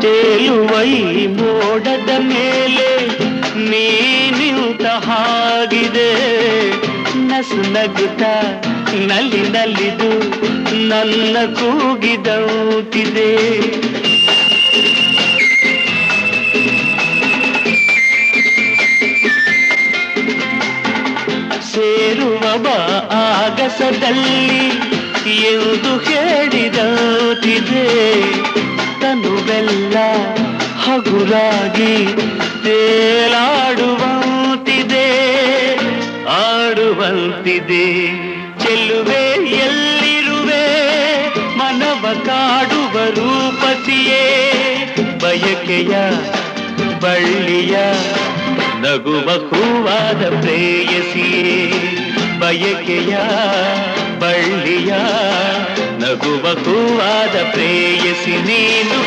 ತೇಲುವೈ ಮೋಡದ ಮೇಲೆ ನೀ ನಿಂತ ಹಾಗಿದೆ. ನಸು ನಗುತ್ತ ನಲ್ಲಿ ನಲ್ಲಿದು ನನ್ನ ಕೂಗಿದೌತಿದೆ. ಸೇರುವ ಆಗಸದಲ್ಲಿ ಎಂದು ಹೇಳಿದಂತಿದೆ. ಹಗುರಾಗಿ ತೇಲಾಡುವಂತಿದೆ, ಆಡುವಂತಿದೆ. ಚೆಲ್ಲುವೆ, ಎಲ್ಲಿರುವೆ? ಮನವ ಕಾಡುವ ರೂಪತಿಯೇ. ಬಯಕೆಯ ಬಳ್ಳಿಯ ನಗುವ ಹೂವಾದ ಪ್ರೇಯಸಿಯೇ. ಬಯಕೆಯ ಬಳ್ಳಿಯ ನಗುವ ಹೂವಾದ ಪ್ರೇಯಸಿ ನೀನು